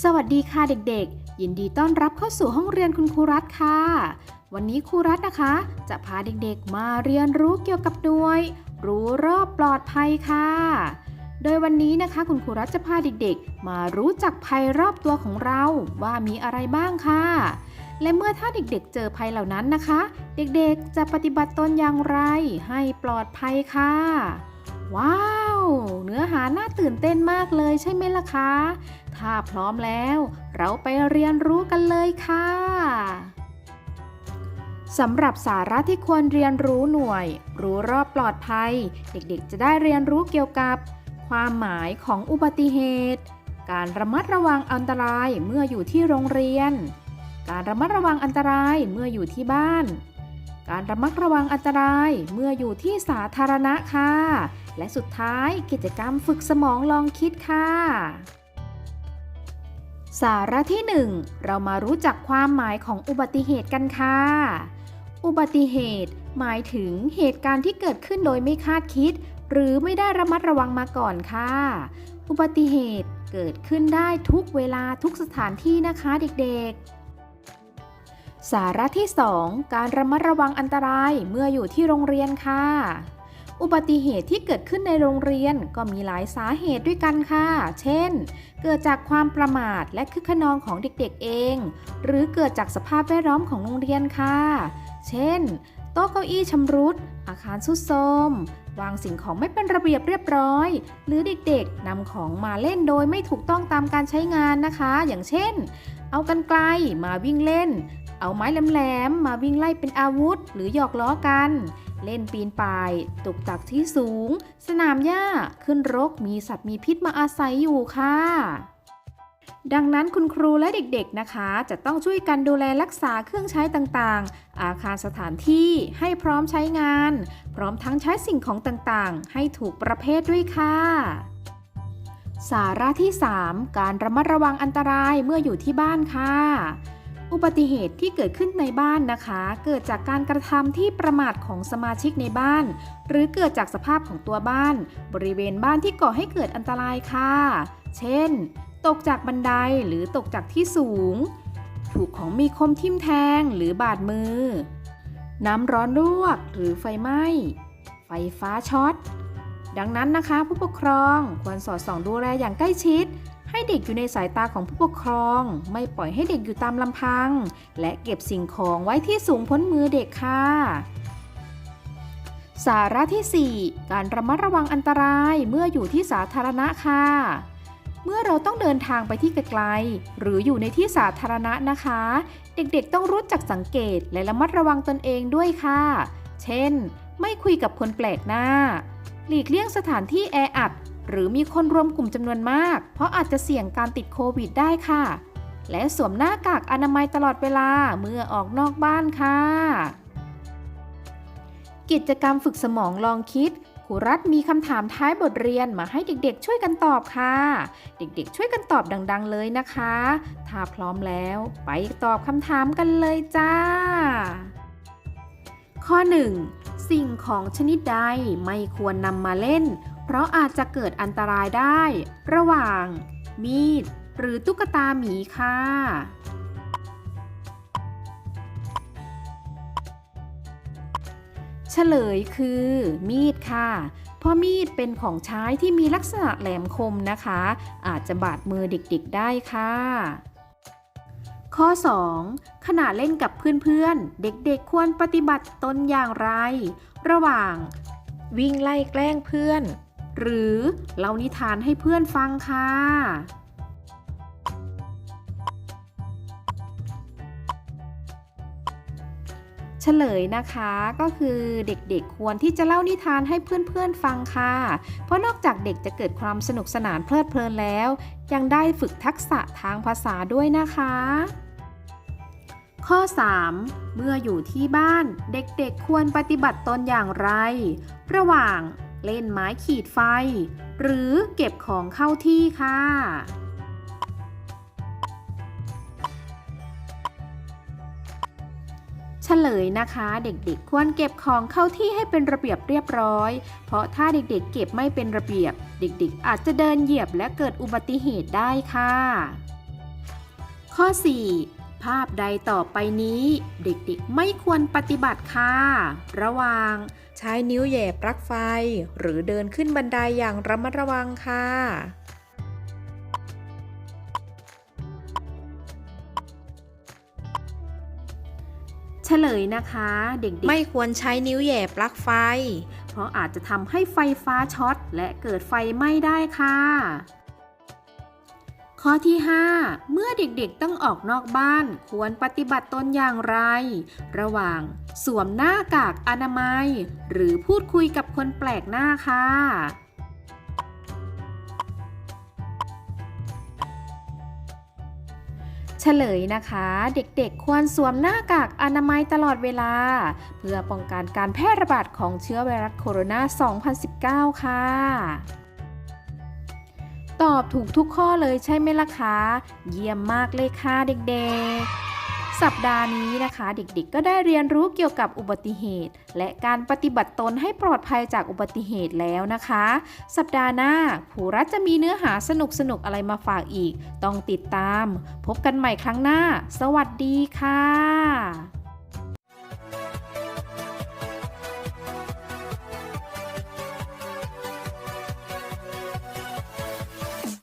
สวัสดีค่ะเด็กๆ ยินดีต้อนรับเข้าสู่ห้องเรียนคุณครูรัฐค่ะ วันนี้ครูรัฐนะคะ จะพาเด็กๆ มาเรียนรู้เกี่ยวกับหน่วย รู้รอบปลอดภัยค่ะ โดยวันนี้นะคะคุณครูรัฐจะพาเด็กๆ มารู้จักภัยรอบตัวของเราว่ามีอะไรบ้างค่ะ และเมื่อถ้าเด็กๆ เจอภัยเหล่านั้นนะคะ เด็กๆ จะปฏิบัติตนอย่างไรให้ปลอดภัยค่ะ ว้าว เนื้อหาน่าตื่นเต้นมากเลยใช่ไหมล่ะคะ ถ้าพร้อมแล้ว เราไปเรียนรู้กันเลยค่ะสำหรับสาระที่ควรเรียนรู้หน่วย รู้รอบปลอดภัย เด็กๆ จะได้เรียนรู้เกี่ยวกับ ความหมายของอุบัติเหตุ การระมัดระวังอันตรายเมื่ออยู่ที่โรงเรียน การระมัดระวังอันตรายเมื่ออยู่ที่บ้าน การระมัดระวังอันตรายเมื่ออยู่ที่สาธารณะค่ะ และสุดท้ายกิจกรรมฝึกสมองลองคิดค่ะ สาระที่ 1 เรามารู้จักความหมายของอุบัติเหตุกันค่ะ อุบัติเหตุ หมายถึงเหตุการณ์ที่เกิดขึ้นโดยไม่คาดคิด หรือไม่ได้ระมัดระวังมาก่อนค่ะ อุบัติเหตุเกิดขึ้นได้ทุกเวลาทุกสถานที่นะคะเด็กๆ สาระที่ 2 การระมัดระวังอันตรายเมื่ออยู่ที่โรงเรียนค่ะ อุบัติเหตุที่เกิดขึ้นในโรงเรียนก็มีหลายสาเหตุด้วยกันค่ะ เช่น เกิดจากความประมาทและคึกขนองของเด็กๆเอง หรือเกิดจากสภาพแวดล้อมของโรงเรียนค่ะ เช่น โต๊ะเก้าอี้ชำรุด อาคารสุดโทรมวางสิ่งของไม่เป็นระเบียบเรียบร้อย หรือเด็กๆนำของมาเล่นโดยไม่ถูกต้องตามการใช้งานนะคะ อย่างเช่น เอากันไกลมาวิ่งเล่น เอาไม้แหลมๆมาวิ่งไล่เป็นอาวุธ หรือหยอกล้อกัน เล่นปีนป่ายตกจากที่สูง สนามหญ้าขึ้นรกมีสัตว์มีพิษมาอาศัยอยู่ค่ะ ดังนั้นคุณครูและเด็กๆนะคะ จะต้องช่วยกันดูแลรักษาเครื่องใช้ต่างๆ อาคารสถานที่ให้พร้อมใช้งาน พร้อมทั้งใช้สิ่งของต่างๆ ให้ถูกประเภทด้วยค่ะ สาระที่ 3 การระมัดระวังอันตรายเมื่ออยู่ที่บ้านค่ะ อุบัติเหตุที่เกิดขึ้นในบ้านนะคะ เกิดจากการกระทำที่ประมาทของสมาชิกในบ้าน หรือเกิดจากสภาพของตัวบ้าน บริเวณบ้านที่ก่อให้เกิดอันตรายค่ะ เช่น ตกจากบันไดหรือตกจากที่สูง ถูกของมีคมทิ่มแทงหรือบาดมือ น้ำร้อนลวกหรือไฟไหม้ ไฟฟ้าช็อต ดังนั้นนะคะ ผู้ปกครองควรสอดส่องดูแลอย่างใกล้ชิด ให้เด็กอยู่ในสายตาของผู้ปกครอง ไม่ปล่อยให้เด็กอยู่ตามลำพัง และเก็บสิ่งของไว้ที่สูงพ้นมือเด็กค่ะสาระที่ 4 การระมัดระวังอันตรายเมื่ออยู่ที่สาธารณะค่ะ เมื่อเราต้องเดินทางไปที่ไกลๆ หรืออยู่ในที่สาธารณะนะคะ เด็กๆต้องรู้จักสังเกตและระมัดระวังตนเองด้วยค่ะ เช่น ไม่คุยกับคนแปลกหน้า หลีกเลี่ยงสถานที่แออัด หรือมีคนรวมกลุ่มจำนวนมาก เพราะอาจจะเสี่ยงการติดโควิดได้ค่ะ และสวมหน้ากากอนามัยตลอดเวลาเมื่อออกนอกบ้านค่ะ กิจกรรมฝึกสมองลองคิด ครูรัฐมีคำถามท้ายบทเรียนมาให้เด็กๆ ช่วยกันตอบค่ะ เด็กๆ ช่วยกันตอบดัง ๆ เลยนะคะ ถ้าพร้อมแล้ว ไปตอบคำถามกันเลยจ้า ข้อ 1. สิ่งของชนิดใดไม่ควรนำมาเล่น เพราะอาจจะเกิดอันตรายได้ ระหว่าง มีด หรือตุ๊กตาหมีค่ะ เฉลยคือมีดค่ะ เพราะมีดเป็นของใช้ที่มีลักษณะแหลมคมนะคะ อาจจะบาดมือเด็กๆได้ค่ะ ข้อ 2. ขณะเล่นกับเพื่อนๆ เด็กๆควรปฏิบัติตนอย่างไร ระหว่าง วิ่งไล่แกล้งเพื่อน หรือเล่านิทานให้เพื่อนฟังค่ะ เฉลยนะคะก็คือเด็กๆควรที่จะเล่านิทานให้เพื่อนๆฟังค่ะ เพราะนอกจากเด็กจะเกิดความสนุกสนานเพลิดเพลินแล้ว ยังได้ฝึกทักษะทางภาษาด้วยนะคะ ข้อ 3. เมื่ออยู่ที่บ้านเด็กๆควรปฏิบัติตนอย่างไร ระหว่างเล่นไม้ขีดไฟ หรือเก็บของเข้าที่ค่ะ ลยนะคะ เด็กๆ ควรเก็บของเข้าที่ให้เป็นระเบียบเรียบร้อย เพราะถ้าเด็กๆ เก็บไม่เป็นระเบียบ เด็กๆ อาจจะเดินเหยียบและเกิดอุบัติเหตุได้ค่ะ ข้อ 4 ภาพใดต่อไปนี้ เด็กๆ ไม่ควรปฏิบัติค่ะ ระว่างใช้นิ้วแหย่ปลั๊กไฟ หรือเดินขึ้นบันไดอย่างระมัดระวังค่ะ เฉลยนะคะ เด็กๆ ไม่ควรใช้นิ้วแหย่ปลั๊กไฟ เพราะอาจจะทำให้ไฟฟ้าช็อต และเกิดไฟไหม้ได้ค่ะ ข้อที่ 5 เมื่อเด็กๆต้องออกนอกบ้าน ควรปฏิบัติตนอย่างไร ระหว่าง สวมหน้ากากอนามัย หรือพูดคุยกับคนแปลกหน้าค่ะ เฉลยนะคะ เด็กๆควรสวมหน้ากากอนามัยตลอดเวลา เพื่อป้องกันการแพร่ระบาดของเชื้อไวรัสโคโรนา 2019 ค่ะ ตอบถูกทุกข้อเลยใช่ไหมล่ะคะ เยี่ยมมากเลยค่ะเด็กๆ สัปดาห์นี้นะคะ เด็กๆ ก็ได้เรียนรู้เกี่ยวกับอุบัติเหตุ และการปฏิบัติตนให้ปลอดภัยจากอุบัติเหตุแล้วนะคะ สัปดาห์หน้าผู้รัฐจะมีเนื้อหาสนุกๆ อะไรมาฝากอีก ต้องติดตาม พบกันใหม่ครั้งหน้า สวัสดีค่ะ